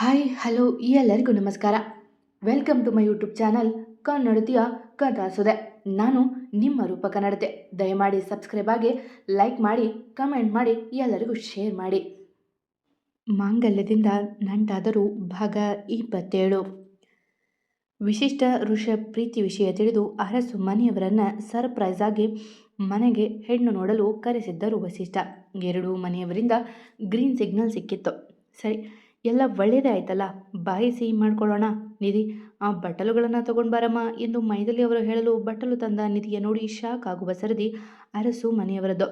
Hi hello ಎಲ್ಲರಿಗೂ ನಮಸ್ಕಾರ. Welcome to my YouTube channel ಕನ್ನಡತಿಯ ಕಥಾಸುದೆ ನಾನು ನಿಮ್ಮ ರೂಪ ಕನ್ನಡತೆ. ದಯಮಾಡಿ ಸಬ್ಸ್ಕ್ರೈಬ್ ಆಗಿ ಲೈಕ್ ಮಾಡಿ ಕಮೆಂಟ್ ಮಾಡಿ, ಎಲ್ಲರಿಗೂ ಶೇರ್ ಮಾಡಿ. ಮಾಂಗಲ್ಯದಿಂದ ನಂಟಾದರೂ ಭಾಗ ಇಪ್ಪತ್ತೇಳು. ವಿಶಿಷ್ಟ ಋಷ ಪ್ರೀತಿ ವಿಷಯ ತಿಳಿದು ಅರಸು ಮನೆಯವರನ್ನು ಸರ್ಪ್ರೈಸ್ ಆಗಿ ಮನೆಗೆ ಹೆಣ್ಣು ನೋಡಲು ಕರೆಸಿದ್ದರು ವಸಿಷ್ಠ. ಎರಡೂ ಮನೆಯವರಿಂದ ಗ್ರೀನ್ ಸಿಗ್ನಲ್ ಸಿಕ್ಕಿತ್ತು. ಸರಿ ಎಲ್ಲ ಒಳ್ಳೆಯದೇ ಆಯ್ತಲ್ಲ ಬಾಯಿ ಸಿಹಿ ಮಾಡ್ಕೊಳ್ಳೋಣ, ನಿಧಿ. ಆ ಬಟ್ಟಲುಗಳನ್ನು ತಗೊಂಡು ಬರಮ್ಮ ಎಂದು ಮೈದಲಿ ಅವರು ಹೇಳಲು ಬಟ್ಟಲು ತಂದ ನಿಧಿಯ ನೋಡಿ ಶಾಕ್ ಆಗುವ ಸರದಿ ಅರಸು ಮನೆಯವರದ್ದು.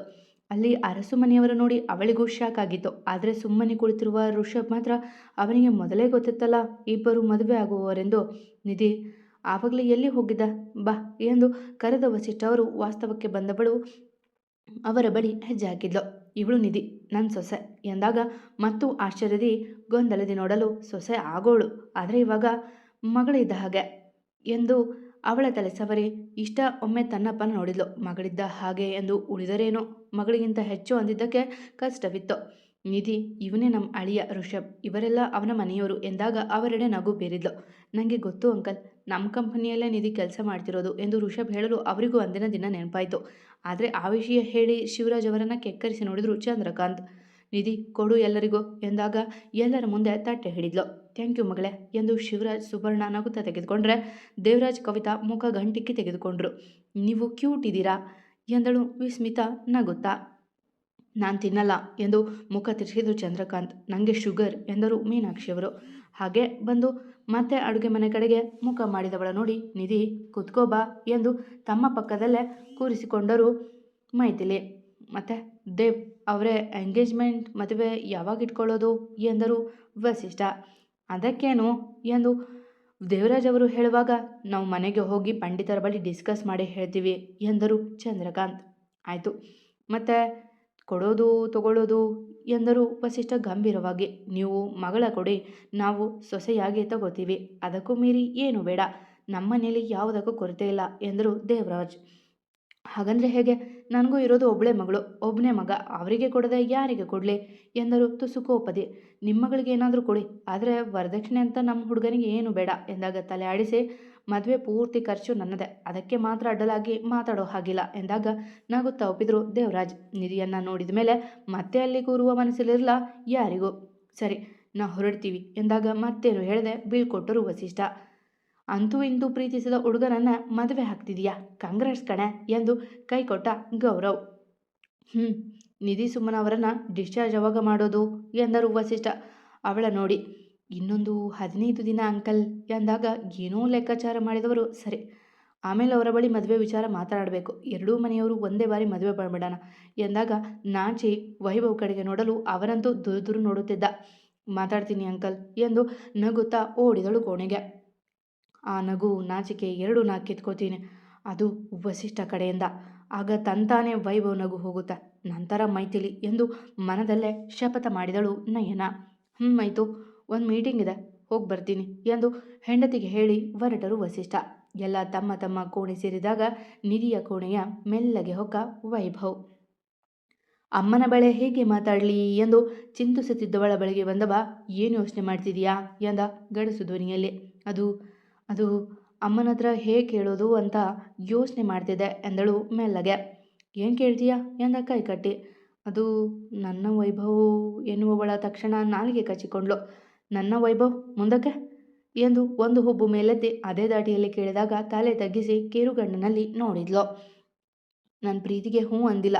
ಅಲ್ಲಿ ಅರಸು ಮನೆಯವರು ನೋಡಿ ಅವಳಿಗೂ ಶಾಕ್ ಆಗಿತ್ತು. ಆದರೆ ಸುಮ್ಮನೆ ಕುಳಿತಿರುವ ಋಷಭ್ ಮಾತ್ರ ಅವನಿಗೆ ಮೊದಲೇ ಗೊತ್ತಿತ್ತಲ್ಲ, ಇಬ್ಬರು ಮದುವೆ ಆಗುವವರೆಂದು. ನಿಧಿ, ಆವಾಗಲೇ ಎಲ್ಲಿ ಹೋಗಿದ್ದ? ಬಾ ಎಂದು ಕರೆದ ವಸಿಷ್ಠ ಅವರು ವಾಸ್ತವಕ್ಕೆ ಬಂದವಳು ಅವರ ಬಳಿ ಹೆಜ್ಜೆ ಹಾಕಿದ್ಲು ಇವಳು ನಿಧಿ ನನ್ನ ಸೊಸೆ ಎಂದಾಗ ಮತ್ತು ಆಶ್ಚರ್ಯದಿ, ಗೊಂದಲದಿ ನೋಡಲು ಸೊಸೆ ಆಗೋಳು, ಆದರೆ ಇವಾಗ ಮಗಳಿದ್ದ ಹಾಗೆ ಎಂದು ಅವಳ ತಲೆ ಸವರಿ ಇಷ್ಟ ಒಮ್ಮೆ ತನ್ನಪ್ಪನ ನೋಡಿದ್ಲು. ಮಗಳಿದ್ದ ಹಾಗೆ ಎಂದು ಉಳಿದರೇನು? ಮಗಳಿಗಿಂತ ಹೆಚ್ಚು ಅಂದಿದ್ದಕ್ಕೆ ಕಷ್ಟವಿತ್ತು. ನಿಧಿ, ಇವನೇ ನಮ್ಮ ಅಳಿಯ ಋಷಭ್ ಇವರೆಲ್ಲ ಅವನ ಮನೆಯವರು ಎಂದಾಗ ಅವರೆಡೆ ನಗು ಬೇರಿದ್ಲು. ನನಗೆ ಗೊತ್ತು ಅಂಕಲ್ ನಮ್ಮ ಕಂಪನಿಯಲ್ಲೇ ನಿಧಿ ಕೆಲಸ ಮಾಡ್ತಿರೋದು ಎಂದು ಋಷಭ್ ಹೇಳಲು ಅವರಿಗೂ ಅಂದಿನ ದಿನ ನೆನಪಾಯಿತು. ಆದರೆ ಆ ವಿಷಯ ಹೇಳಿ ಶಿವರಾಜ್ ಅವರನ್ನು ಕೆಕ್ಕರಿಸಿ ನೋಡಿದ್ರು ಚಂದ್ರಕಾಂತ್. ನಿಧಿ, ಕೊಡು ಎಲ್ಲರಿಗೂ ಎಂದಾಗ ಎಲ್ಲರ ಮುಂದೆ ತಟ್ಟೆ ಹಿಡಿದ್ಲು. ಥ್ಯಾಂಕ್ ಯು ಮಗಳೇ ಎಂದು ಶಿವರಾಜ್ ಸುವರ್ಣ ನಗುತ್ತಾ ತೆಗೆದುಕೊಂಡ್ರೆ ದೇವರಾಜ್ ಕವಿತಾ ಮುಖ ಗಂಟಿಕ್ಕಿ ತೆಗೆದುಕೊಂಡ್ರು. ನೀವು ಕ್ಯೂಟ್ ಇದ್ದೀರಾ? ಎಂದಳು ವಿಸ್ಮಿತ ನಗುತ್ತಾ. ನಾನು ತಿನ್ನಲ್ಲ ಎಂದು ಮುಖ ತಿರುಗಿದ್ರು ಚಂದ್ರಕಾಂತ್. ನನಗೆ ಶುಗರ್ ಎಂದರು ಮೀನಾಕ್ಷಿಯವರು ಹಾಗೆ ಬಂದು ಮತ್ತೆ ಅಡುಗೆ ಮನೆ ಕಡೆಗೆ ಮುಖ ಮಾಡಿದವಳ ನೋಡಿ ನಿಧಿ ಕುತ್ಕೋಬಾ ಎಂದು ತಮ್ಮ ಪಕ್ಕದಲ್ಲೇ ಕೂರಿಸಿಕೊಂಡರು ಮೈಥಿಲಿ. ಮತ್ತು ದೇವ್ ಅವರೇ ಎಂಗೇಜ್ಮೆಂಟ್ ಮದುವೆ ಯಾವಾಗ ಇಟ್ಕೊಳ್ಳೋದು ಎಂದರು ವಸಿಷ್ಠ. ಅದಕ್ಕೇನು ಎಂದು ದೇವರಾಜ್ ಅವರು ಹೇಳುವಾಗ, ನಾವು ಮನೆಗೆ ಹೋಗಿ ಪಂಡಿತರ ಬಳಿ ಡಿಸ್ಕಸ್ ಮಾಡಿ ಹೇಳ್ತೀವಿ ಎಂದರು ಚಂದ್ರಕಾಂತ್. ಆಯಿತು. ಮತ್ತು ಕೊಡೋದು, ತಗೊಳ್ಳೋದು ಎಂದರು ವಸಿಷ್ಠ ಗಂಭೀರವಾಗಿ. ನೀವು ಮಗಳ ಕೊಡಿ, ನಾವು ಸೊಸೆಯಾಗಿ ತಗೋತೀವಿ. ಅದಕ್ಕೂ ಮೀರಿ ಏನು ಬೇಡ. ನಮ್ಮನೇಲಿ ಯಾವುದಕ್ಕೂ ಕೊರತೆ ಇಲ್ಲ ಎಂದರು ದೇವರಾಜ್. ಹಾಗಂದ್ರೆ ಹೇಗೆ? ನನಗೂ ಇರೋದು ಒಬ್ಬಳೇ ಮಗಳು ಒಬ್ಬನೇ ಮಗ. ಅವರಿಗೆ ಕೊಡದೆ ಯಾರಿಗೆ ಕೊಡಲಿ? ಎಂದರು ತುಸುಕೋಪದಿ ನಿಮ್ಮ ಮಗಳಿಗೆ ಏನಾದರೂ ಕೊಡಿ, ಆದರೆ ವರದಕ್ಷಿಣೆ ಅಂತ ನಮ್ಮ ಹುಡುಗನಿಗೆ ಏನು ಬೇಡ ಎಂದಾಗ ತಲೆ ಆಡಿಸಿ ಮದುವೆ ಪೂರ್ತಿ ಖರ್ಚು ನನ್ನದೇ. ಅದಕ್ಕೆ ಮಾತ್ರ ಅಡ್ಡಲಾಗಿ ಮಾತಾಡೋ ಹಾಗಿಲ್ಲ ಎಂದಾಗ ನಗುತ್ತಾ ಒಪ್ಪಿದ್ರು ದೇವರಾಜ್. ನಿಧಿಯನ್ನು ನೋಡಿದ ಮೇಲೆ ಮತ್ತೆ ಅಲ್ಲಿ ಕೂರುವ ಮನಸ್ಸಲ್ಲಿರಲ್ಲ ಯಾರಿಗೂ. ಸರಿ, ನಾ ಹೊರಡ್ತೀವಿ ಎಂದಾಗ ಮತ್ತೇನು ಹೇಳದೆ ಬೀಳ್ಕೊಟ್ಟರು ವಸಿಷ್ಠ. ಅಂತೂ ಇಂತೂ ಪ್ರೀತಿಸಿದ ಹುಡುಗನನ್ನ ಮದುವೆ ಹಾಕ್ತಿದೀಯಾ ಕಾಂಗ್ರೆಸ್ ಕಣೆ ಎಂದು ಕೈ ಕೊಟ್ಟ ಗೌರವ್. ಹ್ಞೂ ನಿಧಿ ಸುಮ್ಮನ ಅವರನ್ನು ಡಿಸ್ಚಾರ್ಜ್ ಅವಾಗ ಮಾಡೋದು? ಎಂದರು ವಸಿಷ್ಠ. ಅವಳ ನೋಡಿ ಇನ್ನೊಂದು ಹದಿನೈದು ದಿನ ಅಂಕಲ್ ಎಂದಾಗ ಏನೋ ಲೆಕ್ಕಾಚಾರ ಮಾಡಿದವರು ಸರಿ. ಆಮೇಲೆ ಅವರ ಬಳಿ ಮದುವೆ ವಿಚಾರ ಮಾತನಾಡಬೇಕು ಎರಡೂ ಮನೆಯವರು ಒಂದೇ ಬಾರಿ ಮದುವೆ ಮಾಡಿಬಿಡೋಣ ಎಂದಾಗ ನಾಚಿ ವೈಭವ್ ಕಡೆಗೆ ನೋಡಲು ಅವರಂತೂ ದುರು ದುರು ನೋಡುತ್ತಿದ್ದ. ಮಾತಾಡ್ತೀನಿ ಅಂಕಲ್ ಎಂದು ನಗುತ್ತಾ ಓಡಿದಳು ಕೋಣೆಗೆ. ಆ ನಗು ನಾಚಿಕೆ ಎರಡು ನಾ ಕಿತ್ಕೋತೀನಿ. ಅದು ವಸಿಷ್ಠ ಕಡೆಯಿಂದ. ಆಗ ತಂತಾನೆ ವೈಭವ್ ನಗು ಹೋಗುತ್ತ, ನಂತರ ಮೈತಿಲಿ ಎಂದು ಮನದಲ್ಲೇ ಶಪಥ ಮಾಡಿದಳು ನಯನ. ಹ್ಞೂ ಆಯಿತು ಒಂದು ಮೀಟಿಂಗ್ ಇದೆ, ಹೋಗಿ ಬರ್ತೀನಿ ಎಂದು ಹೆಂಡತಿಗೆ ಹೇಳಿ ಹೊರಟರು ವಸಿಷ್ಠ. ಎಲ್ಲ ತಮ್ಮ ತಮ್ಮ ಕೋಣೆ ಸೇರಿದಾಗ ನಿಧಿಯ ಕೋಣೆಯ ಮೆಲ್ಲಗೆ ಹೊಕ್ಕ ವೈಭವ್. ಅಮ್ಮನ ಬಳೆ ಹೇಗೆ ಮಾತಾಡಲಿ? ಎಂದು ಚಿಂತಿಸುತ್ತಿದ್ದವಳ ಬಳಿಗೆ ಬಂದವ, ಏನು ಯೋಚನೆ ಮಾಡ್ತಿದೀಯಾ? ಎಂದ ಗಡಸು ಧ್ವನಿಯಲ್ಲಿ. ಅದು ಅದು ಅಮ್ಮನ ಹತ್ರ ಹೇಗೆ ಕೇಳೋದು ಅಂತ ಯೋಚನೆ ಮಾಡ್ತಿದ್ದೆ ಎಂದಳು ಮೆಲ್ಲಗೆ. ಏನು ಕೇಳ್ತೀಯಾ? ಎಂದ ಕೈ ಕಟ್ಟಿ ಅದು ನನ್ನ ವೈಭವ ಎನ್ನುವವಳ ತಕ್ಷಣ ನಾಲಿಗೆ ಕಚ್ಚಿಕೊಂಡ್ಳು ನನ್ನ ವೈಭವ್ ಮುಂದಕ್ಕೆ? ಎಂದು ಒಂದು ಹುಬ್ಬು ಮೇಲೆತ್ತಿ ಅದೇ ದಾಟಿಯಲ್ಲಿ ಕೇಳಿದಾಗ ತಲೆ ತಗ್ಗಿಸಿ ಕಿರುಗಣ್ಣಿನಲ್ಲಿ ನೋಡಿದ್ಲು. ನನ್ನ ಪ್ರೀತಿಗೆ ಹ್ಞೂ ಅಂದಿಲ್ಲ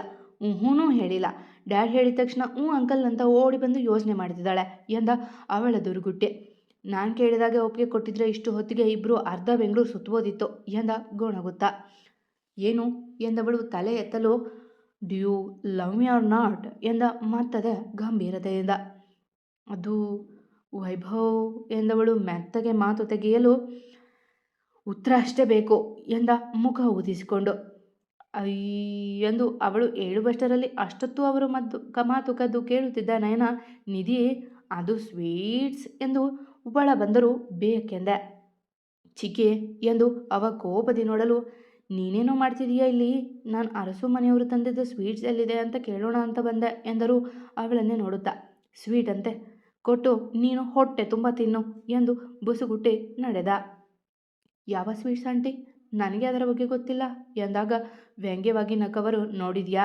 ಹ್ಞೂ ಹೇಳಿಲ್ಲ. ಡ್ಯಾಡ್ ಹೇಳಿದ ತಕ್ಷಣ ಹ್ಞೂ ಅಂಕಲ್ ಅಂತ ಓಡಿ ಬಂದು ಯೋಚನೆ ಮಾಡ್ತಿದ್ದಾಳೆ ಎಂದ ಅವಳ ದುರುಗುಟ್ಟೆ. ನಾನು ಕೇಳಿದಾಗ ಒಪ್ಪಿಗೆ ಕೊಟ್ಟಿದ್ರೆ ಇಷ್ಟು ಹೊತ್ತಿಗೆ ಇಬ್ಬರು ಅರ್ಧ ಬೆಂಗಳೂರು ಸುತ್ತಬೋದಿತ್ತು ಎಂದ ಗೊಣಗುತ್ತಾ. ಏನು? ಎಂದವಳು ತಲೆ ಎತ್ತಲು. Do you love me or not ಎಂದ ಮತ್ತದ ಗಂಭೀರತೆಯಿಂದ. ಅದು ವೈಭವ್ ಎಂದವಳು ಮೆತ್ತಗೆ ಮಾತು ತೆಗೆಯಲು, ಉತ್ತರ ಅಷ್ಟೇ ಬೇಕು ಎಂದ ಮುಖ ಊದಿಸಿಕೊಂಡು. ಎಂದು ಅವಳು ಹೇಳುವಷ್ಟರಲ್ಲಿ ಅಷ್ಟೊತ್ತು ಅವರು ಮದ್ದು ಮಾತು ಕದ್ದು ಕೇಳುತ್ತಿದ್ದ ನಯನ, ನಿಧಿ, ಅದು ಸ್ವೀಟ್ಸ್ ಎಂದು ಒಳ ಬಂದರೂ ಬೇಕೆಂದೆ. ಚಿಕೆ ಎಂದು ಅವ ಕೋಪದಿ ನೋಡಲು, ನೀನೇನೋ ಮಾಡ್ತಿದೀಯಾ ಇಲ್ಲಿ? ನಾನು ಅರಸು ಮನೆಯವರು ತಂದಿದ್ದ ಸ್ವೀಟ್ಸ್ ಎಲ್ಲಿದೆ ಅಂತ ಕೇಳೋಣ ಅಂತ ಬಂದೆ ಎಂದರು ಅವಳನ್ನೇ ನೋಡುತ್ತಾ, ಸ್ವೀಟ್ ಅಂತೆ ಕೊಟ್ಟು, ನೀನು ಹೊಟ್ಟೆ ತುಂಬ ತಿನ್ನು ಎಂದು ಬುಸುಗುಟ್ಟಿ ನಡೆದ. ಯಾವ ಸ್ವೀಟ್ಸ್ ಆಂಟಿ ನನಗೆ ಅದರ ಬಗ್ಗೆ ಗೊತ್ತಿಲ್ಲ ಎಂದಾಗ, ವ್ಯಂಗ್ಯವಾಗಿ ನಕ್ಕವರು ನೋಡಿದ್ಯಾ?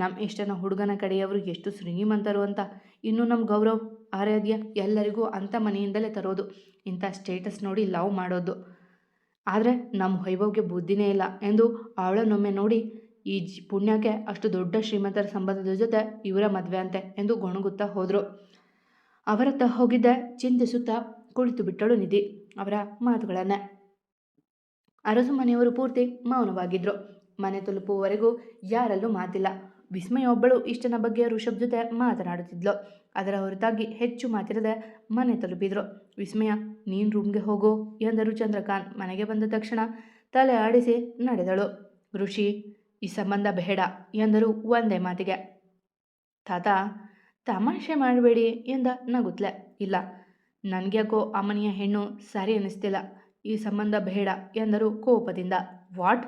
ನಮ್ಮ ಇಷ್ಟನ ಹುಡುಗನ ಕಡೆಯವರು ಎಷ್ಟು ಶ್ರೀಮಂತರು ಅಂತ. ಇನ್ನು ನಮ್ಮ ಗೌರವ್, ಆರಾಧ್ಯ ಎಲ್ಲರಿಗೂ ಅಂಥ ಮನೆಯಿಂದಲೇ ತರೋದು. ಇಂಥ ಸ್ಟೇಟಸ್ ನೋಡಿ ಲವ್ ಮಾಡೋದು. ಆದರೆ ನಮ್ಮ ವೈಭವ್ಗೆ ಬುದ್ಧಿನೇ ಇಲ್ಲ ಎಂದು ಅವಳನ್ನೊಮ್ಮೆ ನೋಡಿ, ಈ ಜಿ, ಪುಣ್ಯಕ್ಕೆ ಅಷ್ಟು ದೊಡ್ಡ ಶ್ರೀಮಂತರ ಸಂಬಂಧದ ಜೊತೆ ಇವರ ಮದುವೆ ಅಂತೆ ಎಂದು ಗೊಣಗುತ್ತಾ ಹೋದರು. ಅವರತ್ತ ಹೋಗಿದ್ದ ಚಿಂತಿಸುತ್ತಾ ಕುಳಿತು ಬಿಟ್ಟಳು ನಿಧಿ. ಅವರ ಮಾತುಗಳನ್ನೇ ಅರಸು ಮನೆಯವರು ಪೂರ್ತಿ ಮೌನವಾಗಿದ್ದರು ಮನೆ ತಲುಪುವವರೆಗೂ ಯಾರಲ್ಲೂ ಮಾತಿಲ್ಲ. ವಿಸ್ಮಯ ಒಬ್ಬಳು ಇಷ್ಟನ ಬಗ್ಗೆ ಋಷಭ್ ಜೊತೆ ಮಾತನಾಡುತ್ತಿದ್ಲು. ಅದರ ಹೊರತಾಗಿ ಹೆಚ್ಚು ಮಾತಿರದೆ ಮನೆ ತಲುಪಿದ್ರು. ವಿಸ್ಮಯ, ನೀನು ರೂಮ್ಗೆ ಹೋಗು ಎಂದರು ಚಂದ್ರಕಾಂತ್. ಮನೆಗೆ ಬಂದ ತಕ್ಷಣ ತಲೆ ಆಡಿಸಿ ನಡೆದಳು. ಋಷಿ, ಈ ಸಂಬಂಧ ಬೇಡ ಎಂದರು ಒಂದೇ ಮಾತಿಗೆ. ತಾತ ತಮಾಷೆ ಮಾಡಬೇಡಿ ಎಂದ ನಗುತ್ಲೆ. ಇಲ್ಲ, ನನಗ್ಯಾಕೋ ಅಮ್ಮನಿಯ ಹೆಣ್ಣು ಸರಿ ಅನ್ನಿಸ್ತಿಲ್ಲ ಈ ಸಂಬಂಧ ಬೇಡ ಎಂದರು ಕೋಪದಿಂದ. ವಾಟ್?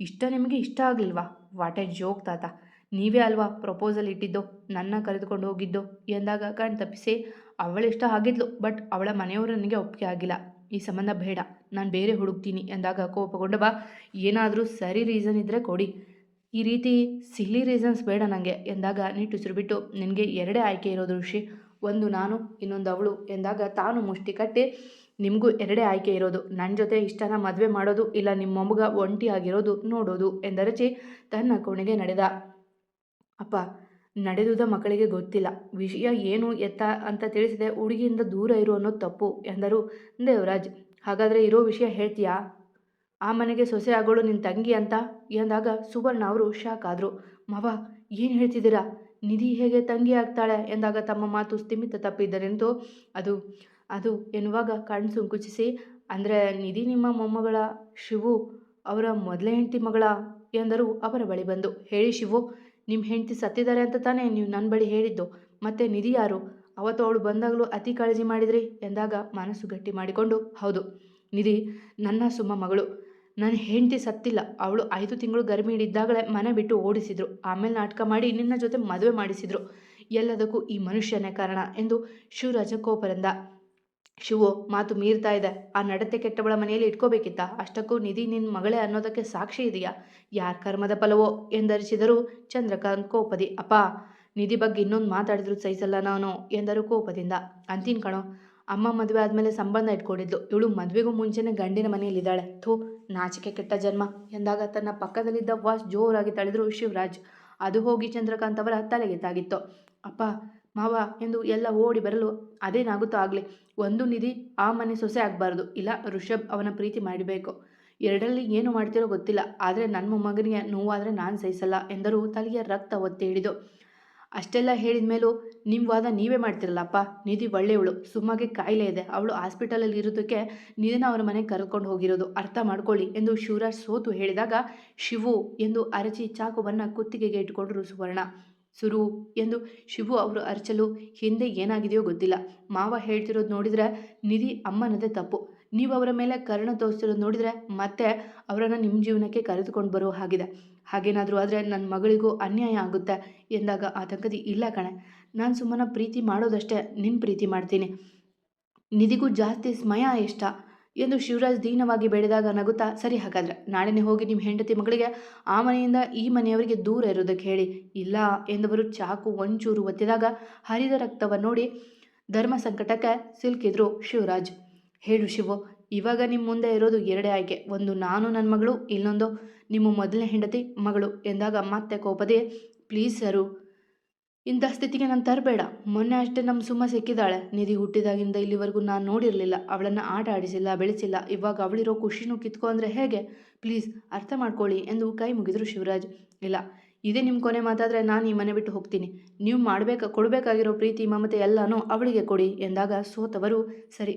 ಇಷ್ಟ ನಿಮಗೆ ಇಷ್ಟ ಆಗಲಿಲ್ವಾ? ವಾಟ್ ಎ ಜೋಕ್ ತಾತ. ನೀವೇ ಅಲ್ವಾ ಪ್ರಪೋಸಲ್ ಇಟ್ಟಿದ್ದು, ನನ್ನ ಕರೆದುಕೊಂಡು ಹೋಗಿದ್ದು ಎಂದಾಗ ಕಣ್ ತಪ್ಪಿಸಿ ಅವಳಿಷ್ಟ ಆಗಿದ್ಲು, ಬಟ್ ಅವಳ ಮನೆಯವರು ನನಗೆ ಒಪ್ಪಿಗೆ ಆಗಿಲ್ಲ. ಈ ಸಂಬಂಧ ಬೇಡ, ನಾನು ಬೇರೆ ಹುಡುಕ್ತೀನಿ ಎಂದಾಗ ಕೋಪಗೊಂಡ ಬಾ. ಏನಾದರೂ ಸರಿ ರೀಸನ್ ಇದ್ದರೆ ಕೊಡಿ. ಈ ರೀತಿ ಸಿಲ್ಲಿ ರೀಸನ್ಸ್ ಬೇಡ ನನಗೆ ಎಂದಾಗ ನೀಟುಸಿರು ಬಿಟ್ಟು ನಿನಗೆ ಎರಡೇ ಆಯ್ಕೆ ಇರೋದು ಋಷಿ. ಒಂದು ನಾನು, ಇನ್ನೊಂದು ಅವಳು ಎಂದಾಗ ತಾನು ಮುಷ್ಟಿ ಕಟ್ಟಿ ನಿಮಗೂ ಎರಡೇ ಆಯ್ಕೆ ಇರೋದು. ನನ್ನ ಜೊತೆ ಇಷ್ಟನ ಮದುವೆ ಮಾಡೋದು ಇಲ್ಲ ನಿಮ್ಮ ಒಂಟಿ ಆಗಿರೋದು ನೋಡೋದು ಎಂದರಚಿ ತನ್ನ ಕೋಣೆಗೆ ನಡೆದ. ಅಪ್ಪ, ನಡೆದುದ ಮಕ್ಕಳಿಗೆ ಗೊತ್ತಿಲ್ಲ. ವಿಷಯ ಏನು, ಎತ್ತ ಅಂತ ತಿಳಿಸಿದೆ ಹುಡುಗಿಯಿಂದ ದೂರ ಇರು ಅನ್ನೋದು ತಪ್ಪು ಎಂದರು ದೇವರಾಜ್. ಹಾಗಾದರೆ ಇರೋ ವಿಷಯ ಹೇಳ್ತೀಯಾ? ಆ ಮನೆಗೆ ಸೊಸೆ ಆಗೋಳು ನಿನ್ನ ತಂಗಿ ಅಂತ? ಎಂದಾಗ ಸುವರ್ಣ ಅವರು ಶಾಕ್ ಆದರು. ಮವ, ಏನು ಹೇಳ್ತಿದ್ದೀರಾ? ನಿಧಿ ಹೇಗೆ ತಂಗಿ ಆಗ್ತಾಳೆ? ಎಂದಾಗ ತಮ್ಮ ಮಾತು ಸ್ಥಿಮಿತ ತಪ್ಪಿದ್ದರೆಂದು ಅದು ಅದು ಎನ್ನುವಾಗ ಕಣ್ಣು ಸುಂಕುಚಿಸಿ, ಅಂದರೆ ನಿಧಿ ನಿಮ್ಮ ಮೊಮ್ಮಗಳ ಶಿವು, ಅವರ ಮೊದಲ ಹೆಂಡತಿ ಮಗಳ ಎಂದರು ಅವರ ಬಳಿ ಬಂದು. ಹೇಳಿ ಶಿವು ನಿಮ್ಮ ಹೆಂಡತಿ ಸತ್ತಿದ್ದಾರೆ ಅಂತ ತಾನೇ ನೀವು ನನ್ನ ಬಳಿ ಹೇಳಿದ್ದು. ಮತ್ತೆ ನಿಧಿ ಯಾರು? ಅವತ್ತು ಅವಳು ಬಂದಾಗಲೂ ಅತಿ ಕಾಳಜಿ ಮಾಡಿದ್ರಿ? ಎಂದಾಗ ಮನಸ್ಸು ಗಟ್ಟಿ ಮಾಡಿಕೊಂಡು, ಹೌದು. ನಿಧಿ, ನನ್ನ ಸುಮ್ಮ ಮಗಳು. ನನ್ನ ಹೆಂಡತಿ ಸತ್ತಿಲ್ಲ. ಅವಳು ಐದು ತಿಂಗಳು ಗರ್ಭಿಣಿ ಇದ್ದಾಗಲೇ ಮನೆ ಬಿಟ್ಟು ಓಡಿಸಿದ್ರು. ಆಮೇಲೆ ನಾಟಕ ಮಾಡಿ ನಿನ್ನ ಜೊತೆ ಮದುವೆ ಮಾಡಿಸಿದ್ರು. ಎಲ್ಲದಕ್ಕೂ ಈ ಮನುಷ್ಯನೇ ಕಾರಣ ಎಂದು ಶಿವರಾಜ ಕೋಪರಿಂದ ಶಿವು, ಮಾತು ಮೀರ್ತಾ ಇದೆ. ಆ ನಡತೆ ಕೆಟ್ಟವಳ ಮನೆಯಲ್ಲಿ ಇಟ್ಕೋಬೇಕಿತ್ತ? ಅಷ್ಟಕ್ಕೂ ನಿಧಿ ನಿನ್ನ ಮಗಳೇ ಅನ್ನೋದಕ್ಕೆ ಸಾಕ್ಷಿ ಇದೆಯಾ? ಯಾರ ಕರ್ಮದ ಫಲವೋ? ಎಂದರಿಸಿದರು ಚಂದ್ರಕಾಂತ್ ಕೋಪದಿ. ಅಪ್ಪ, ನಿಧಿ ಬಗ್ಗೆ ಇನ್ನೊಂದು ಮಾತಾಡಿದ್ರು ಸಹಿಸಲ್ಲ ನಾನು, ಎಂದರು ಕೋಪದಿಂದ. ಅಂತೀನಿ ಕಣೋ ಅಮ್ಮ ಮದುವೆ ಆದಮೇಲೆ ಸಂಬಂಧ ಇಟ್ಕೊಂಡಿದ್ಲು. ಇವಳು ಮದುವೆಗೂ ಮುಂಚೆನೇ ಗಂಡಿನ ಮನೆಯಲ್ಲಿದ್ದಾಳೆ. ಥೂ, ನಾಚಿಕೆ ಕೆಟ್ಟ ಜನ್ಮ. ಎಂದಾಗ ತನ್ನ ಪಕ್ಕದಲ್ಲಿದ್ದ ವಾಸ್ ಜೋರಾಗಿ ತಳೆದ್ರು ಶಿವರಾಜ್. ಅದು ಹೋಗಿ ಚಂದ್ರಕಾಂತ್ ಅವರ ತಲೆಗೆ ತಾಗಿತ್ತು. ಅಪ್ಪ, ಮಾವ ಎಂದು ಎಲ್ಲ ಓಡಿ ಬರಲು ಅದೇನಾಗುತ್ತೋ ಆಗಲಿ. ಒಂದು ನಿಧಿ ಆ ಮನೆ ಸೊಸೆ ಆಗಬಾರ್ದು. ಇಲ್ಲ, ಋಷಭ್ ಅವನ ಪ್ರೀತಿ ಮಾಡಬೇಕು. ಎರಡರಲ್ಲಿ ಏನು ಮಾಡ್ತಿರೋ ಗೊತ್ತಿಲ್ಲ. ಆದರೆ ನನ್ನ ಮಗನಿಗೆ ನೋವಾದರೆ ನಾನು ಸಹಿಸಲ್ಲ ಎಂದರು ತಲೆಗೆ ರಕ್ತ ಒತ್ತಿ ಹಿಡಿದು. ಅಷ್ಟೆಲ್ಲ ಹೇಳಿದ ಮೇಲೂ ನಿಮ್ಮ ವಾದ ನೀವೇ ಮಾಡ್ತಿರಲ್ಲಪ್ಪ. ನಿಧಿ ಒಳ್ಳೆಯವಳು. ಸುಮ್ಮಗೆ ಕಾಯಿಲೆ ಇದೆ. ಅವಳು ಹಾಸ್ಪಿಟಲಲ್ಲಿ ಇರೋದಕ್ಕೆ ನಿಧಿನ ಅವರ ಮನೆಗೆ ಕರ್ಕೊಂಡು ಹೋಗಿರೋದು. ಅರ್ಥ ಮಾಡ್ಕೊಳ್ಳಿ ಎಂದು ಶಿವರಾಜ್ ಸೋತು ಹೇಳಿದಾಗ ಶಿವು ಎಂದು ಅರಚಿ ಚಾಕುವನ್ನು ಕುತ್ತಿಗೆಗೆ ಇಟ್ಟುಕೊಂಡರು ಸುವರ್ಣ. ಸುರು ಎಂದು ಶಿವು ಅವರು ಅರಚಲು ಹಿಂದೆ ಏನಾಗಿದೆಯೋ ಗೊತ್ತಿಲ್ಲ. ಮಾವ ಹೇಳ್ತಿರೋದು ನೋಡಿದರೆ ನಿಧಿ ಅಮ್ಮನದೇ ತಪ್ಪು. ನೀವು ಅವರ ಮೇಲೆ ಕರುಣ ತೋರಿಸ್ತಿರೋದು ನೋಡಿದರೆ ಮತ್ತೆ ಅವರನ್ನು ನಿಮ್ಮ ಜೀವನಕ್ಕೆ ಕರೆದುಕೊಂಡು ಬರೋ ಹಾಗಿದೆ. ಹಾಗೇನಾದರೂ ಆದರೆ ನನ್ನ ಮಗಳಿಗೂ ಅನ್ಯಾಯ ಆಗುತ್ತೆ ಎಂದಾಗ ಆತಂಕದಿ ಇಲ್ಲ ಕಣೆ. ನಾನು ಸುಮ್ಮನೆ ಪ್ರೀತಿ ಮಾಡೋದಷ್ಟೇ ನಿನ್ನ ಪ್ರೀತಿ ಮಾಡ್ತೀನಿ. ನಿಧಿಗೂ ಜಾಸ್ತಿ ಸ್ಮಯ ಇಷ್ಟ. ಎಂದು ಶಿವರಾಜ್ ದೀನವಾಗಿ ಬೆಳೆದಾಗ ನಗುತ್ತಾ, ಸರಿ ಹಾಗಾದ್ರೆ, ನಾಳೆನೇ ಹೋಗಿ ನಿಮ್ಮ ಹೆಂಡತಿ ಮಗಳಿಗೆ ಆ ಮನೆಯಿಂದ ಈ ಮನೆಯವರಿಗೆ ದೂರ ಇರೋದಕ್ಕೆ ಹೇಳಿ. ಇಲ್ಲ ಎಂದವರು ಚಾಕು ಒಂಚೂರು ಒತ್ತಿದಾಗ ಹರಿದ ರಕ್ತವನ್ನು ನೋಡಿ ಧರ್ಮ ಸಂಕಟಕ್ಕೆ ಸಿಲುಕಿದ್ರು ಶಿವರಾಜ್. ಹೇಳು ಶಿವು ಇವಾಗ ನಿಮ್ಮ ಮುಂದೆ ಇರೋದು ಎರಡೇ ಆಯ್ಕೆ. ಒಂದು, ನಾನು ನನ್ನ ಮಗಳು, ಇನ್ನೊಂದು, ನಿಮ್ಮ ಮೊದಲನೇ ಹೆಂಡತಿ ಮಗಳು ಎಂದಾಗ ಮತ್ತೆ ಕೋಪದೇ, ಪ್ಲೀಸ್ ಸರು, ಇಂಥ ಸ್ಥಿತಿಗೆ ನಾನು ತರಬೇಡ. ಮೊನ್ನೆ ಅಷ್ಟೇ ನಮ್ಮ ಸುಮ್ಮ ಸಿಕ್ಕಿದ್ದಾಳೆ ನಿಧಿ ಹುಟ್ಟಿದಾಗಿಂದ ಇಲ್ಲಿವರೆಗೂ ನಾನು ನೋಡಿರಲಿಲ್ಲ. ಅವಳನ್ನು ಆಟ ಆಡಿಸಿಲ್ಲ, ಬೆಳೆಸಿಲ್ಲ. ಇವಾಗ ಅವಳಿರೋ ಖುಷಿನೂ ಕಿತ್ಕೊ ಅಂದರೆ ಹೇಗೆ? ಪ್ಲೀಸ್, ಅರ್ಥ ಮಾಡ್ಕೊಳ್ಳಿ ಎಂದು ಕೈ ಮುಗಿದ್ರು ಶಿವರಾಜ್. ಇಲ್ಲ, ಇದೇ ನಿಮ್ಮ ಕೊನೆ ಮಾತಾದರೆ ನಾನು ಈ ಮನೆ ಬಿಟ್ಟು ಹೋಗ್ತೀನಿ. ನೀವು ಮಾಡಬೇಕಾ, ಕೊಡಬೇಕಾಗಿರೋ ಪ್ರೀತಿ, ಮಮತೆ ಎಲ್ಲನೂ ಅವಳಿಗೆ ಕೊಡಿ ಎಂದಾಗ ಸೋತವರು, ಸರಿ,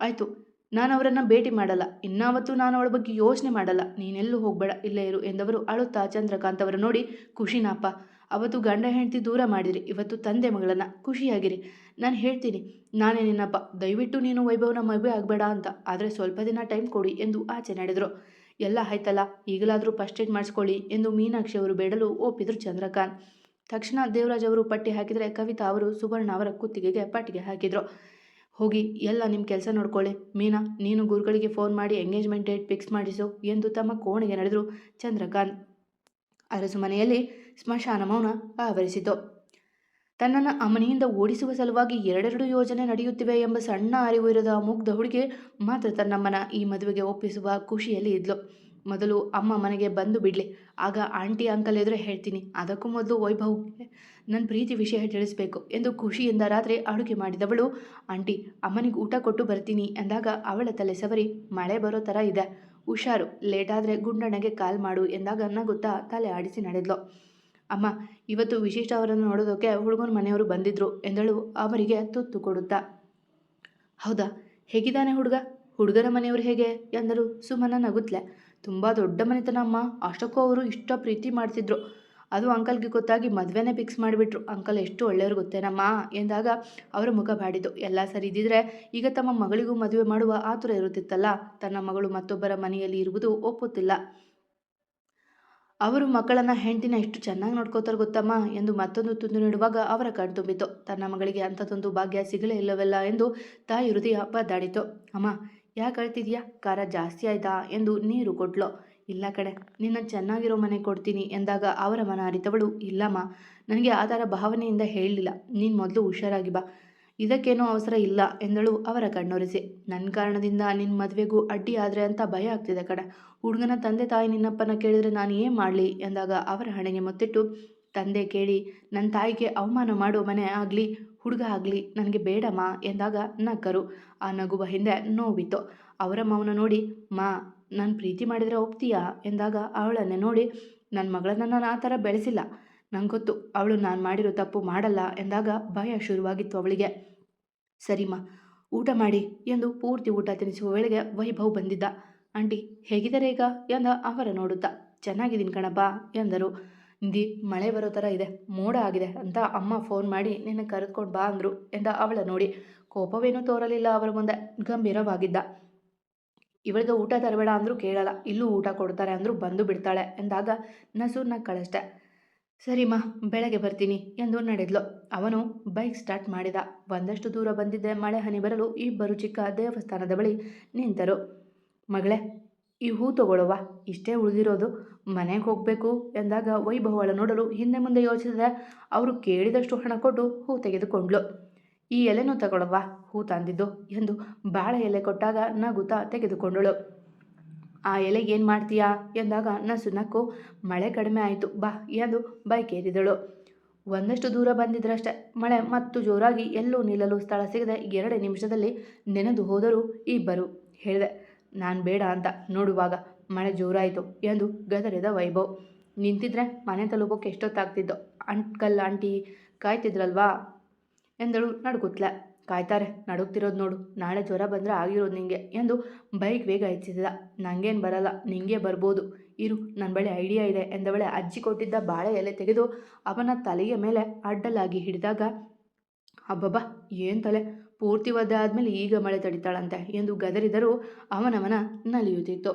ಆಯಿತು. ನಾನು ಅವರನ್ನು ಭೇಟಿ ಮಾಡಲ್ಲ. ಇನ್ನಾವತ್ತು ನಾನು ಅವಳ ಬಗ್ಗೆ ಯೋಚನೆ ಮಾಡಲ್ಲ. ನೀನೆಲ್ಲೂ ಹೋಗಬೇಡ. ಇಲ್ಲೇ ಇರು ಎಂದವರು ಅಳುತ್ತಾ ಚಂದ್ರಕಾಂತ್ ಅವರು ನೋಡಿ, ಖುಷಿನಪ್ಪ, ಅವತ್ತು ಗಂಡ ಹೆಂಡತಿ ದೂರ ಮಾಡಿರಿ ಇವತ್ತು ತಂದೆ ಮಗಳನ್ನು ಖುಷಿಯಾಗಿರಿ. ನಾನು ಹೇಳ್ತೀನಿ, ನಾನೇ ನಿನ್ನಪ್ಪ. ದಯವಿಟ್ಟು ನೀನು ವೈಭವನ ಮದುವೆ ಆಗಬೇಡ ಅಂತ. ಆದರೆ ಸ್ವಲ್ಪ ದಿನ ಟೈಮ್ ಕೊಡಿ ಎಂದು ಆಚೆ ನಡೆದರು. ಎಲ್ಲ ಆಯ್ತಲ್ಲ, ಈಗಲಾದರೂ ಫಸ್ಟ್ ಏಡ್ ಮಾಡಿಸ್ಕೊಳ್ಳಿ ಎಂದು ಮೀನಾಕ್ಷಿ ಅವರು ಬೇಡಲು ಒಪ್ಪಿದರು ಚಂದ್ರಕಾಂತ್. ತಕ್ಷಣ ದೇವರಾಜ್ ಅವರು ಪಟ್ಟಿ ಹಾಕಿದರೆ ಕವಿತಾ ಅವರು ಸುವರ್ಣ ಅವರ ಕುತ್ತಿಗೆಗೆ ಪಟ್ಟಿಗೆ ಹಾಕಿದರು. ಹೋಗಿ, ಎಲ್ಲ ನಿಮ್ಮ ಕೆಲಸ ನೋಡ್ಕೊಳ್ಳಿ. ಮೀನಾ, ನೀನು ಗುರುಗಳಿಗೆ ಫೋನ್ ಮಾಡಿ ಎಂಗೇಜ್ಮೆಂಟ್ ಡೇಟ್ ಫಿಕ್ಸ್ ಮಾಡಿಸು. ಎಂದು ತಮ್ಮ ಕೋಣೆಗೆ ನಡೆದರು ಚಂದ್ರಕಾಂತ್. ಅರಸು ಮನೆಯಲ್ಲಿ ಸ್ಮಶಾನ ಮೌನ ಆವರಿಸಿತು. ತನ್ನನ್ನು ಅಮನೆಯಿಂದ ಓಡಿಸುವ ಸಲುವಾಗಿ ಎರಡೆರಡು ಯೋಜನೆ ನಡೆಯುತ್ತಿವೆ ಎಂಬ ಸಣ್ಣ ಅರಿವು ಇರದ ಮುಗ್ಧ ಹುಡುಗಿ ಮಾತ್ರ ತನ್ನಮ್ಮನ ಈ ಮದುವೆಗೆ ಒಪ್ಪಿಸುವ ಖುಷಿಯಲ್ಲಿ ಇದ್ಲು. ಮೊದಲು ಅಮ್ಮ ಮನೆಗೆ ಬಂದು ಬಿಡಲಿ. ಆಗ ಆಂಟಿ ಅಂಕಲ್ ಎದುರು ಹೇಳ್ತೀನಿ. ಅದಕ್ಕೂ ಮೊದಲು ವೈಭವ್ಗೆ ನನ್ನ ಪ್ರೀತಿ ವಿಷಯ ತಿಳಿಸ್ಬೇಕು ಎಂದು ಖುಷಿಯಿಂದ ರಾತ್ರಿ ಅಡುಗೆ ಮಾಡಿದವಳು, ಆಂಟಿ, ಅಮ್ಮನಿಗೆ ಊಟ ಕೊಟ್ಟು ಬರ್ತೀನಿ ಎಂದಾಗ ಅವಳ ತಲೆ ಸವರಿ, ಮಳೆ ಬರೋ ಥರ ಇದೆ. ಹುಷಾರು ಲೇಟಾದರೆ ಗುಂಡಣ್ಣಗೆ ಕಾಲ್ ಮಾಡು ಎಂದಾಗ ನಗುತ್ತಾ ತಲೆ ಆಡಿಸಿ ನಡೆದ್ಲು. ಅಮ್ಮ, ಇವತ್ತು ವಿಶಿಷ್ಟ ಅವರನ್ನು ನೋಡೋದಕ್ಕೆ ಹುಡುಗನ ಮನೆಯವರು ಬಂದಿದ್ರು ಎಂದಳು ಅವರಿಗೆ ತುತ್ತು ಕೊಡುತ್ತಾ. ಹೌದಾ? ಹೇಗಿದ್ದಾನೆ ಹುಡುಗ? ಹುಡುಗರ ಮನೆಯವರು ಹೇಗೆ? ಎಂದರು ಸುಮ್ಮನ ನಗುತ್ತಲೆ ತುಂಬ ದೊಡ್ಡ ಮನೆತನ ಅಮ್ಮ. ಅಷ್ಟಕ್ಕೂ ಅವರು ಇಷ್ಟ ಪ್ರೀತಿ ಮಾಡ್ತಿದ್ರು. ಅದು ಅಂಕಲ್ಗೆ ಗೊತ್ತಾಗಿ ಮದುವೆನೇ ಫಿಕ್ಸ್ ಮಾಡಿಬಿಟ್ರು. ಅಂಕಲ್, ಎಷ್ಟು ಒಳ್ಳೆಯವ್ರು ಗೊತ್ತೇನಮ್ಮ ಎಂದಾಗ ಅವರ ಮುಖ ಬಾಡಿತು ಎಲ್ಲ ಸರಿ ಇದ್ದಿದ್ರೆ ಈಗ ತಮ್ಮ ಮಗಳಿಗೂ ಮದುವೆ ಮಾಡುವ ಆತುರ ಇರುತ್ತಿತ್ತಲ್ಲ. ತನ್ನ ಮಗಳು ಮತ್ತೊಬ್ಬರ ಮನೆಯಲ್ಲಿ ಇರುವುದು ಒಪ್ಪುತ್ತಿಲ್ಲ. ಅವರು ಮಕ್ಕಳನ್ನ ಹೆಂಡತಿನ ಎಷ್ಟು ಚೆನ್ನಾಗಿ ನೋಡ್ಕೋತಾರೆ ಗೊತ್ತಮ್ಮ? ಎಂದು ಮತ್ತೊಂದು ತುಂದು ನೀಡುವಾಗ ಅವರ ಕಣ್ತುಂಬಿತು ತನ್ನ ಮಗಳಿಗೆ ಅಂಥದ್ದೊಂದು ಭಾಗ್ಯ ಸಿಗಲೇ ಇಲ್ಲವಲ್ಲ ಎಂದು ತಾಯಿ ಹೃದಯ ಬದ್ದಾಡಿತು ಅಮ್ಮ, ಯಾಕೆ ಅಳ್ತಿದ್ಯಾ? ಖಾರ ಜಾಸ್ತಿ ಆಯ್ತಾ? ಎಂದು ನೀರು ಕೊಟ್ಲು. ಇಲ್ಲ ಕಡೆ ನಿನ್ನ ಚೆನ್ನಾಗಿರೋ ಮನೆ ಕೊಡ್ತೀನಿ ಎಂದಾಗ ಅವರ ಮನ ಅರಿತವಳು, ಇಲ್ಲಮ್ಮ, ನನಗೆ ಆ ಥರ ಭಾವನೆಯಿಂದ ಹೇಳಲಿಲ್ಲ, ನೀನು ಮೊದಲು ಹುಷಾರಾಗಿ ಬಾ, ಇದಕ್ಕೇನೂ ಅವಸರ ಇಲ್ಲ ಎಂದಳು ಅವರ ಕಣ್ಣೊರೆಸಿ. ನನ್ನ ಕಾರಣದಿಂದ ನಿನ್ನ ಮದುವೆಗೂ ಅಡ್ಡಿ ಆದರೆ ಅಂತ ಭಯ ಆಗ್ತಿದೆ ಕಡೆ ಹುಡುಗನ ತಂದೆ ತಾಯಿ ನಿನ್ನಪ್ಪನ ಕೇಳಿದರೆ ನಾನು ಏನು ಮಾಡಲಿ ಎಂದಾಗ ಅವರ ಹಣೆಗೆ ಮುತ್ತಿಟ್ಟು, ತಂದೆ ಕೇಳಿ ನನ್ನ ತಾಯಿಗೆ ಅವಮಾನ ಮಾಡೋ ಮನೆ ಆಗಲಿ ಹುಡುಗ ಆಗಲಿ, ನನಗೆ ಬೇಡಮ್ಮ ಎಂದಾಗ ನಕ್ಕರು. ಆ ನಗುವ ಹಿಂದೆ ನೋವಿತ್ತು. ಅವರ ಮೌನ ನೋಡಿ, ಮಾ, ನಾನು ಪ್ರೀತಿ ಮಾಡಿದರೆ ಒಪ್ತೀಯಾ? ಎಂದಾಗ ಅವಳನ್ನೇ ನೋಡಿ ನನ್ನ ಮಗಳನ್ನ ನಾನು ಆ ಥರ ಬೆಳೆಸಿಲ್ಲ. ನಂಗೆ ಗೊತ್ತು, ಅವಳು ನಾನು ಮಾಡಿರೋ ತಪ್ಪು ಮಾಡಲ್ಲ ಎಂದಾಗ ಭಯ ಶುರುವಾಗಿತ್ತು ಅವಳಿಗೆ. ಸರಿಮ್ಮ ಊಟ ಮಾಡಿ ಎಂದು ಪೂರ್ತಿ ಊಟ ತಿನ್ನಿಸುವ ವೇಳೆಗೆ ವೈಭವ್ ಬಂದಿದ್ದ. ಆಂಟಿ, ಹೇಗಿದ್ದಾರೆ ಈಗ? ಎಂದ ಅವರ ನೋಡುತ್ತಾ. ಚೆನ್ನಾಗಿದ್ದೀನಿ ಕಣಪ್ಪ ಎಂದರು. ನಿಧಿ ಮಳೆ ಬರೋ ಥರ ಇದೆ, ಮೋಡ ಆಗಿದೆ ಅಂತ ಅಮ್ಮ ಫೋನ್ ಮಾಡಿ, ನಿನ್ನ ಕರೆದುಕೊಂಡು ಬಾ ಅಂದರು ಎಂದ ಅವಳ ನೋಡಿ. ಕೋಪವೇನೂ ತೋರಲಿಲ್ಲ ಅವರ ಮುಂದೆ ಗಂಭೀರವಾಗಿದ್ದ. ಇವಳಿಗೆ ಊಟ ತರಬೇಡ ಅಂದರೂ ಕೇಳಲ್ಲ. ಇಲ್ಲೂ ಊಟ ಕೊಡ್ತಾರೆ ಅಂದರೂ ಬಂದು ಬಿಡ್ತಾಳೆ ಎಂದಾಗ ನಸೂರ್ನ ಕಳಿಸ್ದೆ ಸರಿಮ್ಮ ಬೆಳಗ್ಗೆ ಬರ್ತೀನಿ ಎಂದು ನಡೆದ್ಲು. ಅವನು ಬೈಕ್ ಸ್ಟಾರ್ಟ್ ಮಾಡಿದ. ಒಂದಷ್ಟು ದೂರ ಬಂದಿದ್ದೆ ಮಳೆ ಹನಿ ಬರಲು, ಇಬ್ಬರು ಚಿಕ್ಕ ದೇವಸ್ಥಾನದ ಬಳಿ ನಿಂತರು. ಮಗಳೇ ಈ ಹೂ ತಗೊಳ್ಳುವ ಇಷ್ಟೇ ಉಳಿದಿರೋದು ಮನೆಗೆ ಹೋಗಬೇಕು ಎಂದಾಗ ವೈಭವಳ ನೋಡಲು ಹಿಂದೆ ಮುಂದೆ ಯೋಚಿಸಿದ ಅವರು ಕೇಳಿದಷ್ಟು ಹಣ ಕೊಟ್ಟು ಹೂ ತೆಗೆದುಕೊಂಡ್ಲು ಈ ಎಲೆನೂ ತಗೊಳ್ಳುವ ಹೂ ತಂದಿದ್ದು ಎಂದು ಬಾಳೆ ಎಲೆ ಕೊಟ್ಟಾಗ ನಗುತ್ತಾ ತೆಗೆದುಕೊಂಡಳು. ಆ ಎಲೆಗೆ ಏನು ಮಾಡ್ತೀಯಾ ಎಂದಾಗ ನಸು ನಕ್ಕು, ಮಳೆ ಕಡಿಮೆ ಆಯಿತು ಬಾ ಎಂದು ಬೈಕ್ ಏರಿದಳು ಒಂದಷ್ಟು ದೂರ ಬಂದಿದ್ರಷ್ಟೇ ಮಳೆ ಮತ್ತು ಜೋರಾಗಿ ಎಲ್ಲೂ ನಿಲ್ಲಲು ಸ್ಥಳ ಸಿಗದೆ ಎರಡು ನಿಮಿಷದಲ್ಲಿ ನೆನೆದು ಹೋದರು ಇಬ್ಬರು ಹೇಳಿದೆ ನಾನು ಬೇಡ ಅಂತ ನೋಡುವಾಗ ಮಳೆ ಜೋರಾಯಿತು ಎಂದು ಗದರಿದ ವೈಭವ್. ನಿಂತಿದ್ರೆ ಮನೆ ತಲುಪೋಕೆ ಎಷ್ಟೊತ್ತಾಗ್ತಿದ್ದೋ ಅಂಕಲ್, ಆಂಟಿ ಕಾಯ್ತಿದ್ರಲ್ವಾ? ಎಂದಳು ನಡುಗುತ್ತಲೆ ಕಾಯ್ತಾರೆ ನಡುಗ್ತಿರೋದು ನೋಡು. ನಾಳೆ ಜ್ವರ ಬಂದರೆ ಆಗಿರೋದು ನಿಂಗೆ ಎಂದು ಬೈಕ್ ವೇಗ ಹೆಚ್ಚಿಸಿದ. ನನಗೇನು ಬರಲ್ಲ, ನಿಂಗೆ ಬರ್ಬೋದು. ಇರು ನನ್ನ ಬಳಿ ಐಡಿಯಾ ಇದೆ ಎಂದವಳೆ ಅಜ್ಜಿ ಕೊಟ್ಟಿದ್ದ ಬಾಳೆ ಎಲೆ ತೆಗೆದು ಅವನ ತಲೆಯ ಮೇಲೆ ಅಡ್ಡಲಾಗಿ ಹಿಡಿದಾಗ ಅಬ್ಬಬ್ಬ, ಏನು ತಲೆ? ಪೂರ್ತಿ ಒದ್ದೆ ಆದಮೇಲೆ ಈಗ ಮಳೆ ತಡಿತಾಳಂತೆ ಎಂದು ಗದರಿದರೂ ಅವನವನ ನಲಿಯುತ್ತಿತ್ತು.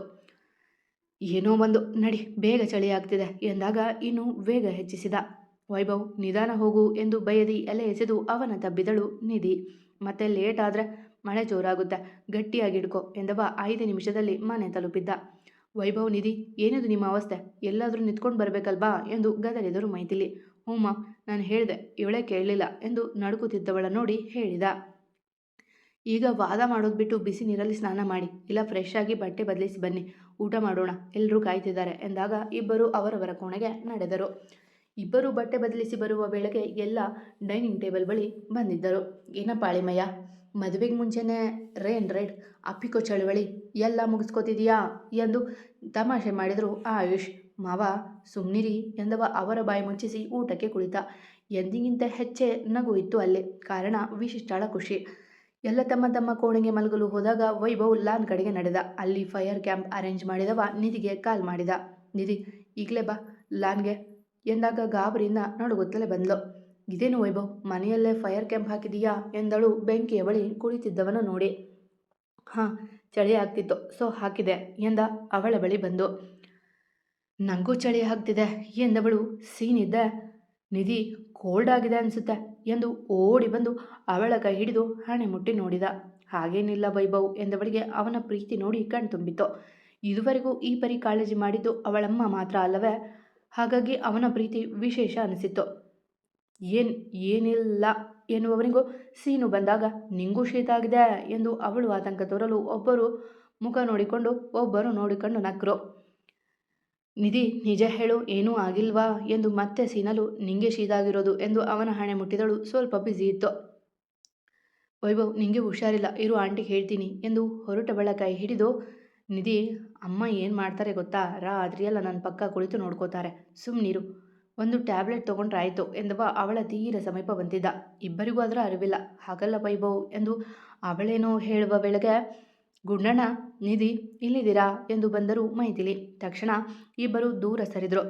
ಏನೋ ಒಂದು, ನಡಿ, ಬೇಗ ಚಳಿ ಆಗ್ತಿದೆ ಎಂದಾಗ ಇನ್ನು ವೇಗ ಹೆಚ್ಚಿಸಿದ. ವೈಭವ್, ನಿಧಾನ ಹೋಗು ಎಂದು ಬಯದಿ ಎಲೆ ಎಸೆದು ಅವನ ತಬ್ಬಿದಳು ನಿಧಿ. ಮತ್ತೆ ಲೇಟ್ ಆದರೆ ಮಳೆ ಜೋರಾಗುತ್ತೆ, ಗಟ್ಟಿಯಾಗಿ ಹಿಡ್ಕೊ ಎಂದವ ಐದು ನಿಮಿಷದಲ್ಲಿ ಮನೆ ತಲುಪಿದ್ದ. ವೈಭವ್, ನಿಧಿ, ಏನಿದು ನಿಮ್ಮ ಅವಸ್ಥೆ? ಎಲ್ಲಾದರೂ ನಿಂತ್ಕೊಂಡು ಬರಬೇಕಲ್ವಾ ಎಂದು ಗದರಿದರು ಮೈಥಿಲಿ. ಹ್ಞೂಮ್ಮ ನಾನು ಹೇಳಿದೆ, ಇವಳೇ ಕೇಳಲಿಲ್ಲ ಎಂದು ನಡುಕುತ್ತಿದ್ದವಳ ನೋಡಿ ಹೇಳಿದ. ಈಗ ವಾದ ಮಾಡೋದು ಬಿಟ್ಟು ಬಿಸಿ ನೀರಲ್ಲಿ ಸ್ನಾನ ಮಾಡಿ, ಇಲ್ಲ ಫ್ರೆಶ್ ಆಗಿ ಬಟ್ಟೆ ಬದಲಿಸಿ ಬನ್ನಿ, ಊಟ ಮಾಡೋಣ ಎಲ್ಲರೂ ಕಾಯ್ತಿದ್ದಾರೆ ಎಂದಾಗ ಇಬ್ಬರು ಅವರವರ ಕೋಣೆಗೆ ನಡೆದರು. ಇಬ್ಬರು ಬಟ್ಟೆ ಬದಲಿಸಿ ಬರುವ ವೇಳೆಗೆ ಎಲ್ಲ ಡೈನಿಂಗ್ ಟೇಬಲ್ ಬಳಿ ಬಂದಿದ್ದರು. ಏನಪ್ಪ ಅಳಿಮಯ್ಯ, ಮದುವೆಗೆ ಮುಂಚೆನೇ ರೇನ್ ರೆಡ್, ಅಪ್ಪಿಕೋ ಚಳುವಳಿ, ಎಲ್ಲ ಮುಗಿಸ್ಕೋತಿದೀಯಾ ಎಂದು ತಮಾಷೆ ಮಾಡಿದರು ಆಯುಷ್. ಮಾವ, ಸುಮ್ನಿರಿ ಎಂದವ ಅವರ ಬಾಯಿ ಮುಚ್ಚಿಸಿ ಊಟಕ್ಕೆ ಕುಳಿತ. ಎಂದಿಗಿಂತ ಹೆಚ್ಚೆ ನಗು ಇತ್ತು ಅಲ್ಲಿ. ಕಾರಣ, ವಿಶಿಷ್ಟಳ ಖುಷಿ. ಎಲ್ಲ ತಮ್ಮ ತಮ್ಮ ಕೋಣೆಗೆ ಮಲಗಲು ಹೋದಾಗ ವೈಭವ್ ಲಾನ್ ಕಡೆಗೆ ನಡೆದ. ಅಲ್ಲಿ ಫೈರ್ ಕ್ಯಾಂಪ್ ಅರೇಂಜ್ ಮಾಡಿದವ ನಿಧಿಗೆ ಕಾಲ್ ಮಾಡಿದ. ನಿಧಿ, ಈಗಲೇ ಬಾ, ಲಾನ್ಗೆ ಎಂದಾಗ ಗಾಬರಿಯಿಂದ ನಡುಗುತ್ತಲೇ ಬಂದಳು ಇದೇನು ವೈಭವ್, ಮನೆಯಲ್ಲೇ ಫೈರ್ ಕ್ಯಾಂಪ್ ಹಾಕಿದೀಯಾ ಎಂದಳು ಬೆಂಕಿಯ ಬಳಿ ಕುಳಿತಿದ್ದವನ ನೋಡಿ. ಹಾಂ, ಚಳಿ ಆಗ್ತಿತ್ತು, ಸೊ ಹಾಕಿದೆ ಎಂದ ಅವಳ ಬಳಿ ಬಂದು. ನನಗೂ ಚಳಿ ಆಗ್ತಿದೆ ಎಂದವಳು ಸೀನಿದ್ದೆ. ನಿಧಿ ಕೋಲ್ಡ್ ಆಗಿದೆ ಅನಿಸುತ್ತೆ ಎಂದು ಓಡಿ ಬಂದು ಅವಳ ಕೈ ಹಿಡಿದು ಹಣೆ ಮುಟ್ಟಿ ನೋಡಿದ. ಹಾಗೇನಿಲ್ಲ ವೈಭವ್ ಎಂದವಳಿಗೆ ಅವನ ಪ್ರೀತಿ ನೋಡಿ ಕಣ್ತುಂಬಿತು ಇದುವರೆಗೂ ಈ ಪರಿ ಕಾಳಜಿ ಮಾಡಿದ್ದು ಅವಳಮ್ಮ ಮಾತ್ರ ಅಲ್ಲವೇ? ಹಾಗಾಗಿ ಅವನ ಪ್ರೀತಿ ವಿಶೇಷ ಅನಿಸಿತ್ತು. ಏನ್, ಏನಿಲ್ಲ ಎನ್ನುವವನಿಗೂ ಸೀನು ಬಂದಾಗ ನಿಂಗೂ ಶೀತ ಆಗಿದೆ ಎಂದು ಅವಳು ಆತಂಕ ತೋರಲು ಒಬ್ಬರು ಮುಖ ನೋಡಿಕೊಂಡು ಒಬ್ಬರು ನೋಡಿಕೊಂಡು ನಕ್ರು. ನಿಧಿ, ನಿಜ ಹೇಳು, ಏನೂ ಆಗಿಲ್ವಾ? ಎಂದು ಮತ್ತೆ ಸೀನಲು, ನಿಂಗೆ ಶೀದಾಗಿರೋದು ಎಂದು ಅವನ ಹಣೆ ಮುಟ್ಟಿದಳು. ಸ್ವಲ್ಪ ಬ್ಯುಸಿ ಇತ್ತು. ವೈಭವ್, ನಿಂಗೆ ಹುಷಾರಿಲ್ಲ, ಇರು ಆಂಟಿಗೆ ಹೇಳ್ತೀನಿ ಎಂದು ಹೊರಟ ಕೈ ಹಿಡಿದು, ನಿಧಿ, ಅಮ್ಮ ಏನು ಮಾಡ್ತಾರೆ ಗೊತ್ತಾ? ರಾತ್ರಿಯೆಲ್ಲ ನನ್ನ ಪಕ್ಕ ಕುಳಿತು ನೋಡ್ಕೋತಾರೆ. ಸುಮ್ಮನಿರು ಒಂದು ಟ್ಯಾಬ್ಲೆಟ್ ತೊಗೊಂಡ್ರೆ ಆಯಿತು ಎಂದವ ಅವಳ ತೀರ ಸಮೀಪ ಬಂದಿದ್ದ. ಇಬ್ಬರಿಗೂ ಅದರ ಅರಿವಿಲ್ಲ. ಹಾಗಲ್ಲ ವೈಭವ್ ಎಂದು ಅವಳೇನೋ ಹೇಳುವ ವೇಳೆಗೆ ಗುಂಡಣ್ಣ, ನಿಧಿ ಇಲ್ಲಿದ್ದೀರಾ ಎಂದು ಬಂದರು ಮೈಥಿಲಿ. ತಕ್ಷಣ ಇಬ್ಬರು ದೂರ ಸರಿದರು.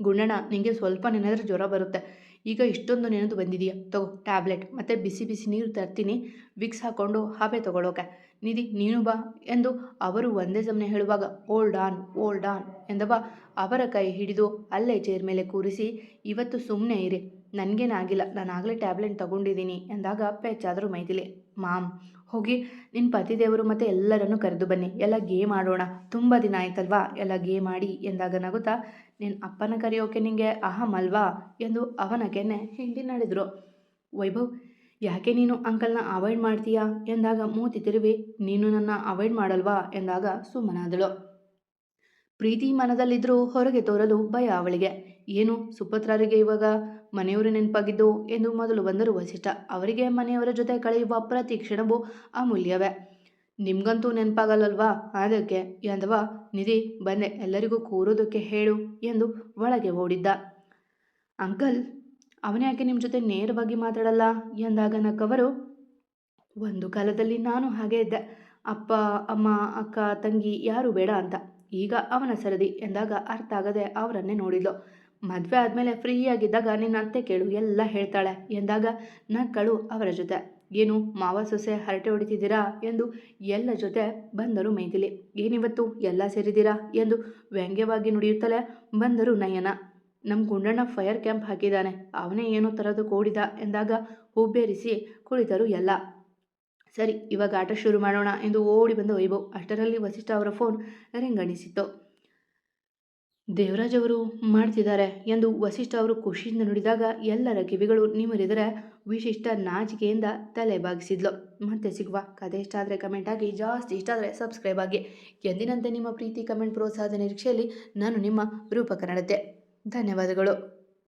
ಗುಂಡಣ್ಣ ನಿಮಗೆ ಸ್ವಲ್ಪ ನೆನೆದ್ರೆ ಜ್ವರ ಬರುತ್ತೆ. ಈಗ ಇಷ್ಟೊಂದು ನೆನೆದು ಬಂದಿದೆಯಾ. ತಗೋ, ಟ್ಯಾಬ್ಲೆಟ್ ಮತ್ತು ಬಿಸಿ ಬಿಸಿ ನೀರು ತರ್ತೀನಿ. ವಿಕ್ಸ್ ಹಾಕ್ಕೊಂಡು ಹಾಬೆ ತಗೊಳ್ಳೋಕೆ ನಿಧಿ, ನೀನು ಬಾ ಎಂದು ಅವರು ಒಂದೇ ಸಮನೆ ಹೇಳುವಾಗ ಓಲ್ಡ್ ಆನ್ ಓಲ್ಡ್ ಆನ್ ಎಂದವ ಅವರ ಕೈ ಹಿಡಿದು ಅಲ್ಲೇ ಚೇರ್ ಮೇಲೆ ಕೂರಿಸಿ, ಇವತ್ತು ಸುಮ್ಮನೆ ಇರಿ. ನನಗೇನಾಗಿಲ್ಲ ನಾನು ಆಗಲೇ ಟ್ಯಾಬ್ಲೆಟ್ ತಗೊಂಡಿದ್ದೀನಿ ಎಂದಾಗ ಪೆಚ್ಚಾದರು ಮೈದಿಲಿ, ಮಾಮ್, ಹೋಗಿ ನಿನ್ನ ಪತಿದೇವರು ಮತ್ತು ಎಲ್ಲರನ್ನು ಕರೆದು ಬನ್ನಿ, ಎಲ್ಲ ಗೇಮ್ ಆಡೋಣ ತುಂಬ ದಿನ ಆಯ್ತಲ್ವಾ, ಎಲ್ಲ ಗೇಮ್ ಆಡಿ ಎಂದಾಗ ನಗುತ್ತಾ ನಿನ್ನ ಅಪ್ಪನ ಕರೆಯೋಕೆ ನಿಂಗೆ ಅಹಂ ಅಲ್ವಾ? ಎಂದು ಅವನ ಕೆನ್ನೆ ಹಿಂಡಿ ನಡೆದರು. ವೈಭವ್, ಯಾಕೆ ನೀನು ಅಂಕಲ್ನ ಅವಾಯ್ಡ್ ಮಾಡ್ತೀಯಾ? ಎಂದಾಗ ಮೂತಿ ತಿರುವಿ, ನೀನು ನನ್ನ ಅವಾಯ್ಡ್ ಮಾಡಲ್ವಾ? ಎಂದಾಗ ಸುಮ್ಮನಾದಳು ಪ್ರೀತಿ ಮನದಲ್ಲಿದ್ದರೂ ಹೊರಗೆ ತೋರಲು ಭಯ ಅವಳಿಗೆ. ಏನು, ಸುಪತ್ರರಿಗೆ ಇವಾಗ ಮನೆಯವರು ನೆನಪಾಗಿದ್ದು ಎಂದು ಮೊದಲು ಬಂದರು ವಸಿಷ್ಠ. ಅವರಿಗೆ ಮನೆಯವರ ಜೊತೆ ಕಳೆಯುವ ಪ್ರತಿ ಕ್ಷಣವೂ ಅಮೂಲ್ಯವೇ. ನಿಮ್ಗಂತೂ ನೆನಪಾಗಲ್ಲಲ್ವಾ? ಅದಕ್ಕೆ, ಎಂದವ, ನಿಧಿ, ಬಂದೆ, ಎಲ್ಲರಿಗೂ ಕೂರೋದಕ್ಕೆ ಹೇಳು ಎಂದು ಒಳಗೆ ಓಡಿದ್ದ. ಅಂಕಲ್ ಅವನ್ಯಾಕೆ ನಿಮ್ಮ ಜೊತೆ ನೇರವಾಗಿ ಮಾತಾಡಲ್ಲ? ಎಂದಾಗ ನಕ್ಕವರು, ಒಂದು ಕಾಲದಲ್ಲಿ ನಾನು ಹಾಗೆ ಇದ್ದೆ. ಅಪ್ಪ, ಅಮ್ಮ, ಅಕ್ಕ, ತಂಗಿ ಯಾರು ಬೇಡ ಅಂತ. ಈಗ ಅವನ ಸರದಿ ಎಂದಾಗ ಅರ್ಥ ಆಗದೆ ಅವರನ್ನೇ ನೋಡಿದ್ಲು. ಮದುವೆ ಆದಮೇಲೆ ಫ್ರೀಯಾಗಿದ್ದಾಗ ನಿನ್ನ ಅತ್ತೆ ಕೇಳು, ಎಲ್ಲ ಹೇಳ್ತಾಳೆ. ಎಂದಾಗ ನಕ್ಕಳು ಅವರ ಜೊತೆ. ಏನು, ಮಾವ ಸೊಸೆ ಹರಟೆ ಹೊಡಿತಿದ್ದೀರಾ? ಎಂದು ಎಲ್ಲ ಜೊತೆ ಬಂದರು ಮೈದಿಲಿ ಏನಿವತ್ತು? ಎಲ್ಲ ಸೇರಿದ್ದೀರಾ? ಎಂದು ವ್ಯಂಗ್ಯವಾಗಿ ನುಡಿಯುತ್ತಲೇ ಬಂದರು ನಯನ. ನಮ್ಮ ಗುಂಡಣ್ಣ ಫೈರ್ ಕ್ಯಾಂಪ್ ಹಾಕಿದ್ದಾನೆ. ಅವನೇ ಏನೋ ತರದು ಕೂಡಿದ ಎಂದಾಗ ಹುಬ್ಬೇರಿಸಿ ಕುಳಿತರು ಎಲ್ಲ. ಸರಿ, ಇವಾಗ ಆಟ ಶುರು ಮಾಡೋಣ, ಎಂದು ಓಡಿ ಬಂದ ವೈಭವ್. ಅಷ್ಟರಲ್ಲಿ ವಸಿಷ್ಠ ಅವರ ಫೋನ್ ರಿಂಗಣಿಸಿತ್ತು ದೇವರಾಜ್ ಅವರು ಮಾಡ್ತಿದ್ದಾರೆ ಎಂದು ವಸಿಷ್ಠ ಅವರು ಖುಷಿಯಿಂದ ನುಡಿದಾಗ ಎಲ್ಲರ ಕಿವಿಗಳು ನಿಮರಿದರೆ ವಿಶಿಷ್ಟ ನಾಚಿಕೆಯಿಂದ ತಲೆ ಬಾಗಿಸಿದ್ಲು. ಮತ್ತೆ ಸಿಗುವ ಕಥೆ ಇಷ್ಟ ಆದರೆ ಕಮೆಂಟ್ ಆಗಿ, ಜಾಸ್ತಿ ಇಷ್ಟ ಆದರೆ ಸಬ್ಸ್ಕ್ರೈಬ್ ಆಗಿ. ಎಂದಿನಂತೆ ನಿಮ್ಮ ಪ್ರೀತಿ ಕಮೆಂಟ್ ಪ್ರೋತ್ಸಾಹದ ನಿರೀಕ್ಷೆಯಲ್ಲಿ ನಾನು ನಿಮ್ಮ ರೂಪಕ ಕನ್ನಡತೆ ಧನ್ಯವಾದಗಳು.